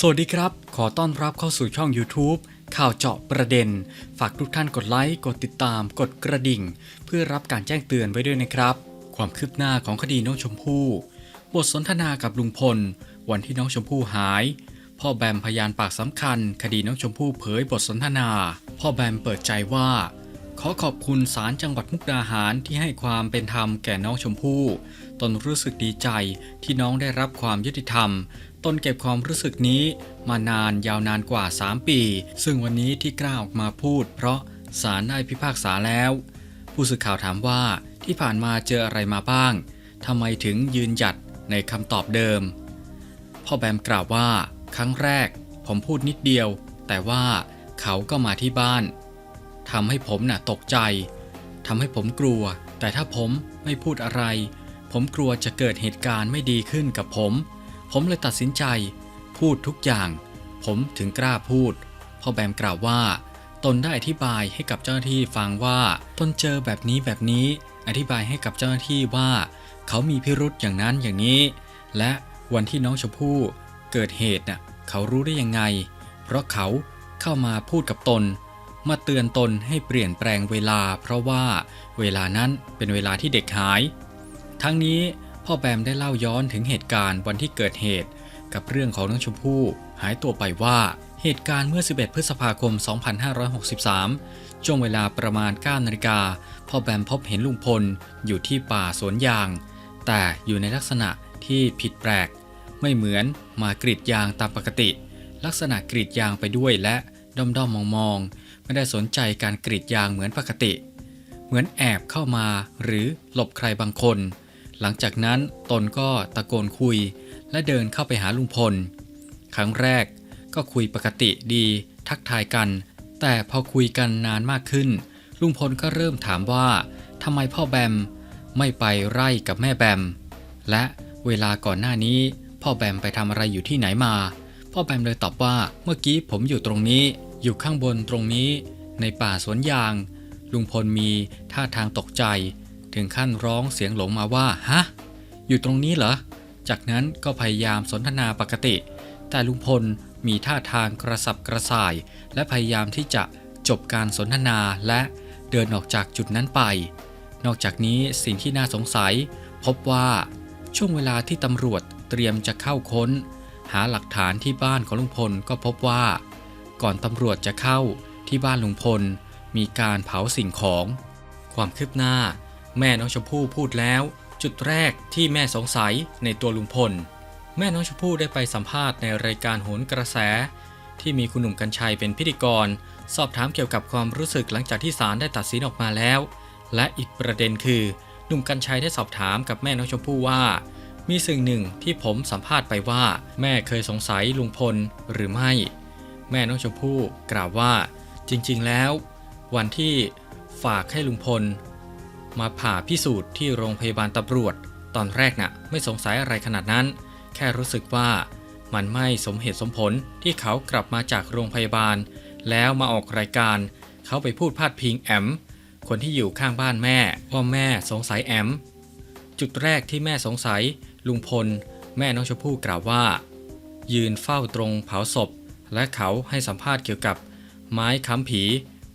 สวัสดีครับ ขอต้อนรับเข้าสู่ช่อง YouTube ข่าวเจาะประเด็น ฝากทุกท่านกดไลค์ กดติดตาม กดกระดิ่ง เพื่อรับการแจ้งเตือนไว้ด้วยนะครับ ความคืบหน้าของคดีน้องชมพู่ บทสนทนากับลุงพล วันที่น้องชมพู่หาย พ่อแบมพยานปากสำคัญ คดีน้องชมพู่เผยบทสนทนา พ่อแบมเปิดใจว่า ขอขอบคุณศาลจังหวัดมุกดาหารที่ให้ความเป็นธรรมแก่น้องชมพู่ ตนรู้สึกดีใจที่น้องได้รับความยุติธรรม ตนเก็บความรู้สึกนี้มานานยาวนานกว่า 3 ปี ซึ่งวันนี้ที่กล้าออกมาพูด เพราะศาลได้พิพากษาแล้ว ผู้สื่อข่าวถามว่าที่ผ่านมาเจออะไรมาบ้างทำไมถึงยืนหยัดในคำตอบเดิม พ่อแบมกล่าวว่า ครั้งแรกผมพูดนิดเดียว แต่ว่าเขาก็มาที่บ้านทำให้ผมน่ะตกใจทำให้ผมกลัว แต่ถ้าผมไม่พูดอะไร ผมกลัวจะเกิดเหตุการณ์ไม่ดีขึ้นกับผม ผมเลยตัดสินใจ พูดทุกอย่าง ผมถึงกล้าพูดพ่อแบมกล่าวว่า ตนได้อธิบายให้กับเจ้าหน้าที่ฟังว่า ตนเจอแบบนี้แบบนี้ อธิบายให้กับเจ้าหน้าที่ว่า เขามีพิรุษอย่างนั้นอย่างนี้ และวันที่น้องชมพู่เกิดเหตุน่ะเขารู้ได้ยังไง เพราะเขาเข้ามาพูดกับตน มาเตือนตนให้เปลี่ยนแปลงเวลา เพราะว่าเวลานั้นเป็นเวลาที่เด็กหาย ทั้งนี้ พ่อแบมได้เล่าย้อนถึงเหตุการณ์วันที่เกิดเหตุ กับเรื่องของน้องชมพู่หายตัวไปว่าเหตุการณ์เมื่อ 11 พฤษภาคม 2563 ช่วงเวลาประมาณ 9 นาฬิกา พ่อแบมพบเห็นลุงพลอยู่ที่ป่าสวนยาง แต่อยู่ในลักษณะที่ผิดแปลก ไม่เหมือนมากรีดยางตามปกติ ลักษณะกรีดยางไปด้วยและด้อมด้อมมองมองๆ ไม่ได้สนใจการกรีดยางเหมือนปกติ เหมือนแอบเข้ามาหรือหลบใครบางคน หลังจากนั้นตนก็ตะโกนคุย และเดินเข้าไปหาลุงพล ครั้งแรกก็คุยปกติดีทักทายกัน แต่พอคุยกันนานมากขึ้น ลุงพลก็เริ่มถามว่าทำไมพ่อแบมไม่ไปไร่กับแม่แบม และเวลาก่อนหน้านี้พ่อแบมไปทำอะไรอยู่ที่ไหนมา พ่อแบมเลยตอบว่าเมื่อกี้ผมอยู่ตรงนี้ อยู่ข้างบนตรงนี้ ในป่าสวนยาง ลุงพลมีท่าทางตกใจ ถึงขั้นร้องเสียงหลงมาว่า ฮะ อยู่ตรงนี้เหรอ จากนั้นก็พยายามสนทนาปกติ แต่ลุงพลมีท่าทางกระสับกระส่าย และพยายามที่จะจบการสนทนาและเดินออกจากจุดนั้นไป นอกจากนี้สิ่งที่น่าสงสัย พบว่าช่วงเวลาที่ตำรวจเตรียมจะเข้าค้น หาหลักฐานที่บ้านของลุงพลก็พบว่า ก่อนตำรวจจะเข้าที่บ้านลุงพล มีการเผาสิ่งของ ความคืบหน้า แม่น้องชมพู่พูดแล้ว จุดแรกที่แม่สงสัยในตัวลุงพล แม่น้องชมพู่ได้ไปสัมภาษณ์ในรายการโหนกระแส ที่มีคุณหนุ่มกัญชัยเป็นพิธีกร สอบถามเกี่ยวกับความรู้สึกหลังจากที่ศาลได้ตัดสินออกมาแล้ว และอีกประเด็นคือหนุ่มกัญชัยได้สอบถามกับแม่น้องชมพู่ว่า มีสิ่งหนึ่งที่ผมสัมภาษณ์ไปว่า แม่เคยสงสัยลุงพลหรือไม่ แม่น้องชมพู่กล่าวว่า จริง ๆ แล้ว วันที่ฝากให้ลุงพล มาผ่าพิสูจน์ที่โรงพยาบาลตำรวจ ตอนแรกน่ะไม่สงสัยอะไรขนาดนั้น แค่รู้สึกว่ามันไม่สมเหตุสมผลที่เขากลับมาจากโรงพยาบาล แล้วมาออกรายการ เขาไปพูดพาดพิงแอม คนที่อยู่ข้างบ้านแม่ว่าแม่สงสัยแอม จุดแรกที่แม่สงสัย ลุงพล แม่น้องชมพู่กล่าวว่า ยืนเฝ้าตรงเผาศพ และเขาให้สัมภาษณ์เกี่ยวกับ ไม้ค้ำผี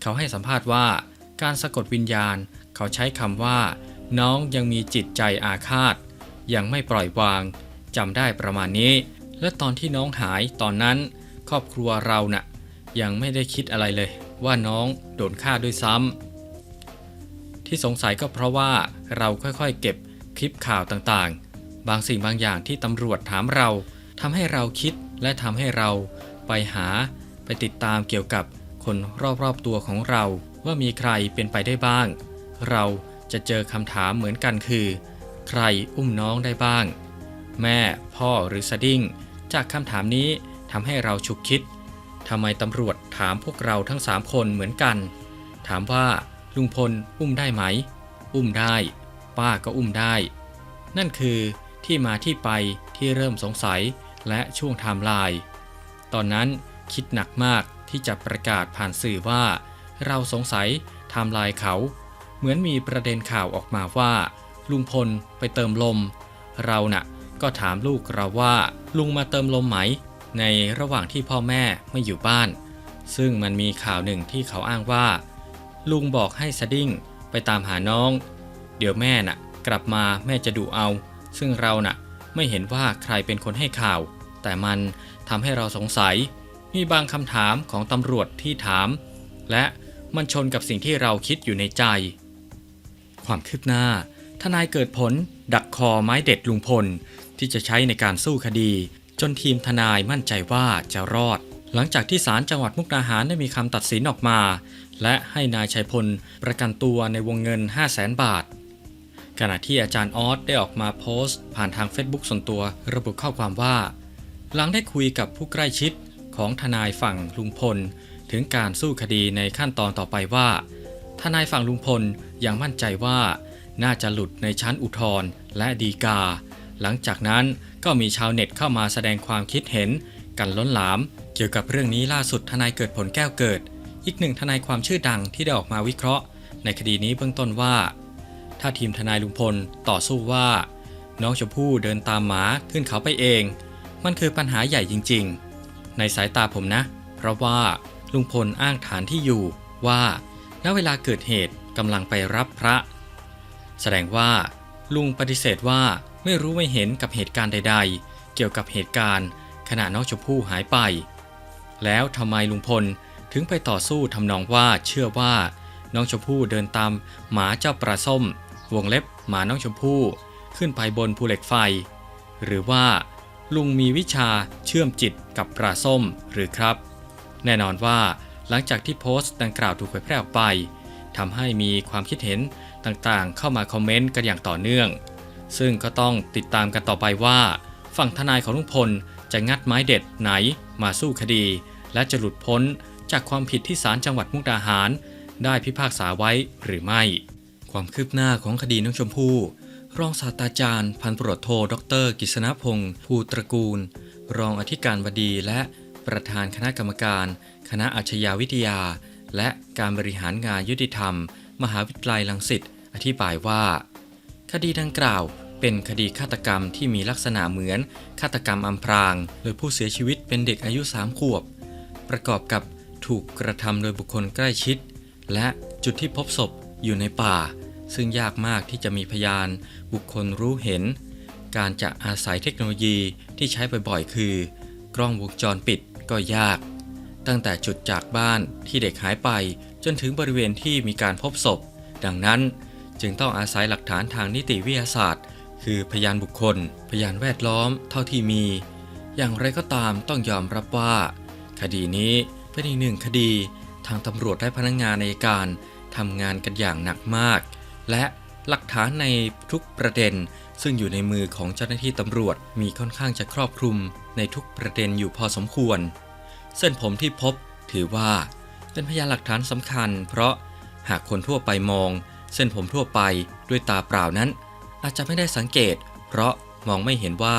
เขาให้สัมภาษณ์ว่าการสะกดวิญญาณ เขาใช้คำว่า น้องยังมีจิตใจอาฆาต ยังไม่ปล่อยวางจำได้ประมาณนี้ และตอนที่น้องหายตอนนั้น ครอบครัวเราน่ะ ยังไม่ได้คิดอะไรเลย ว่าน้องโดนฆ่าด้วยซ้ำที่สงสัยก็เพราะว่าเราค่อยๆ เก็บคลิปข่าวต่างๆ บางสิ่งบางอย่างที่ตำรวจถามเราทำให้เราคิดและทำให้เราไปหาไปติดตามเกี่ยวกับคนรอบๆตัวของเราว่ามีใครเป็นไปได้บ้าง เราจะเจอคำถามเหมือนกันคือ ใครอุ้มน้องได้บ้าง แม่ พ่อหรือสดิ้ง จากคำถามนี้ทำให้เราฉุกคิดทำไมตำรวจถามพวกเราทั้งสามคนเหมือนกัน ถามว่าลุงพลอุ้มได้ไหม อุ้มได้ ป้าก็อุ้มได้ นั่นคือที่มาที่ไปที่เริ่มสงสัยและช่วงไทม์ไลน์ตอนนั้นคิดหนักมากที่จะประกาศผ่านสื่อว่า เราสงสัยไทม์ไลน์เขา เหมือนมีประเด็นข่าวออกมาว่า ลุงพลไปเติมลม เราน่ะ ก็ถามลูกเราว่า ลุงมาเติมลมไหม ในระหว่างที่พ่อแม่ไม่อยู่บ้าน ซึ่งมันมีข่าวหนึ่งที่เขาอ้างว่า ลุงบอกให้สดิ้งไปตามหาน้อง เดี๋ยวแม่น่ะ กลับมาแม่จะดูเอา ซึ่งเราน่ะไม่เห็นว่าใครเป็นคนให้ข่าว แต่มันทำให้เราสงสัย มีบางคำถามของตำรวจที่ถาม และมันชนกับสิ่งที่เราคิดอยู่ในใจ ความคืบหน้า ทนายเกิดผล ดักคอไม้เด็ดลุงพล ที่จะใช้ในการสู้คดี จนทีมทนายมั่นใจว่าจะรอด หลังจากที่ศาลจังหวัดมุกดาหารได้มีคำตัดสินออกมา และให้นายชัยพลประกันตัวในวงเงิน 5 0 0แสนบาท ขณะที่อาจารย์ออสได้ออกมาโพสต์ ผ่านทาง Facebook ส่วนตัว ระบุข้อความว่า หลังได้คุยกับผู้ใกล้ชิดของทนายฝั่งลุงพล ถึงการสู้คดีในขั้นตอนต่อไปว่า ทนายฝั่งลุงพลยังมั่นใจว่า น่าจะหลุดในชั้นอุทธรณ์และดีกา หลังจากนั้นก็มีชาวเน็ตเข้ามาแสดงความคิดเห็น กันล้นหลาม เกี่ยวกับเรื่องนี้ล่าสุดทนายเกิดผลแก้วเกิด อีกหนึ่งทนายความชื่อดังที่ได้ออกมาวิเคราะห์ ในคดีนี้เบื้องต้นว่า ถ้าทีมทนายลุงพลต่อสู้ว่า น้องชมพู่เดินตามหมาขึ้นเขาไปเอง มันคือปัญหาใหญ่จริง ๆ ในสายตาผมนะ เพราะว่าลุงพลอ้างฐานที่อยู่ว่า ณเวลาเกิดเหตุกำลังไปรับพระ แสดงว่า ลุงปฏิเสธว่าไม่รู้ไม่เห็นกับเหตุการณ์ใด ๆ เกี่ยวกับเหตุการณ์ ขณะน้องชมพู่หายไป แล้วทำไมลุงพลถึงไปต่อสู้ทำนองว่าเชื่อว่า น้องชมพู่เดินตามหมาเจ้าปลาส้ม วงเล็บหมาน้องชมพู่ขึ้นไปบนภูเหล็กไฟ หรือว่า ลุงมีวิชาเชื่อมจิตกับปลาส้มหรือครับ แน่นอนว่า หลังจากที่โพสต์ดังกล่าวถูกเผยแพร่ออกไปทำให้มีความคิดเห็นต่างๆ เข้ามาคอมเมนต์กันอย่างต่อเนื่อง ซึ่งก็ต้องติดตามกันต่อไปว่า ฝั่งทนายของลุงพลจะงัดไม้เด็ดไหนมาสู้คดี และจะหลุดพ้นจากความผิดที่ศาลจังหวัดมุกดาหาร ได้พิพากษาไว้หรือไม่ ความคืบหน้าของคดีน้องชมพู่รองศาสตราจารย์พันตำรวจโทดรกิษณพงศ์ภูตระกูล รองอธิการบดีและประธานคณะกรรมการ คณะอาชญาวิทยา และการบริหารงานยุติธรรม มหาวิทยาลัยลังสิตอธิบายว่า คดีดังกล่าวเป็นคดีฆาตกรรมที่มีลักษณะเหมือนฆาตกรรมอำพราง โดยผู้เสียชีวิตเป็นเด็กอายุ 3 ขวบ ประกอบกับถูกกระทำโดยบุคคลใกล้ชิด และจุดที่พบศพอยู่ในป่า ซึ่งยากมากที่จะมีพยาน บุคคลรู้เห็น การจะอาศัยเทคโนโลยีที่ใช้บ่อยๆ คือ กล้องวงจรปิดก็ยาก ตั้งแต่จุดจากบ้านที่เด็กหายไปจนถึงบริเวณที่มีการพบศพ ดังนั้นจึงต้องอาศัยหลักฐานทางนิติวิทยาศาสตร์ คือพยานบุคคล พยานแวดล้อม เท่าที่มี อย่างไรก็ตามต้องยอมรับว่า คดีนี้เป็นอีกหนึ่งคดี ทางตำรวจและพนักงานในการทำงานกันอย่างหนักมาก และหลักฐานในทุกประเด็น ซึ่งอยู่ในมือของเจ้าหน้าที่ตำรวจมีค่อนข้างจะครอบคลุมในทุกประเด็นอยู่พอสมควร เส้นผมที่พบถือว่าเป็นพยานหลักฐานสำคัญ เพราะหากคนทั่วไปมอง เส้นผมทั่วไปด้วยตาเปล่านั้น อาจจะไม่ได้สังเกต เพราะมองไม่เห็นว่า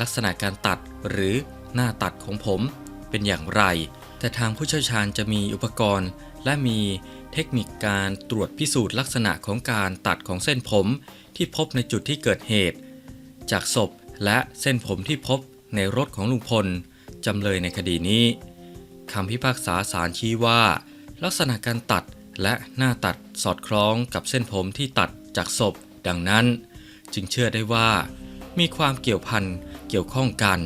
ลักษณะการตัดหรือหน้าตัดของผมเป็นอย่างไร แต่ทางผู้เชี่ยวชาญจะมีอุปกรณ์ และมีเทคนิคการตรวจพิสูจน์ลักษณะของการตัดของเส้นผมที่พบในจุดที่เกิดเหตุ จากศพและเส้นผมที่พบในรถของลุงพลจำเลยในคดีนี้ คำพิพากษาศาลชี้ว่า ลักษณะการตัดและหน้าตัดสอดคล้องกับเส้นผมที่ตัดจากศพ ดังนั้น จึงเชื่อได้ว่า มีความเกี่ยวพันเกี่ยวข้องกัน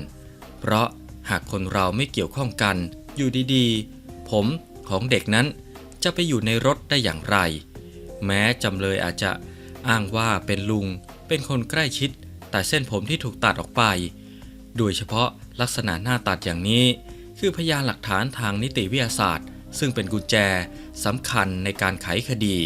เพราะหากคนเราไม่เกี่ยวข้องกัน อยู่ดีๆ ผมของเด็กนั้นจะไปอยู่ในรถได้อย่างไร แม้จำเลยอาจจะอ้างว่าเป็นลุง เป็นคนใกล้ชิด แต่เส้นผมที่ถูกตัดออกไป โดยเฉพาะลักษณะหน้าตัดอย่างนี้ คือพยานหลักฐานทางนิติวิทยาศาสตร์ ซึ่งเป็นกุญแจสำคัญในการไขคดี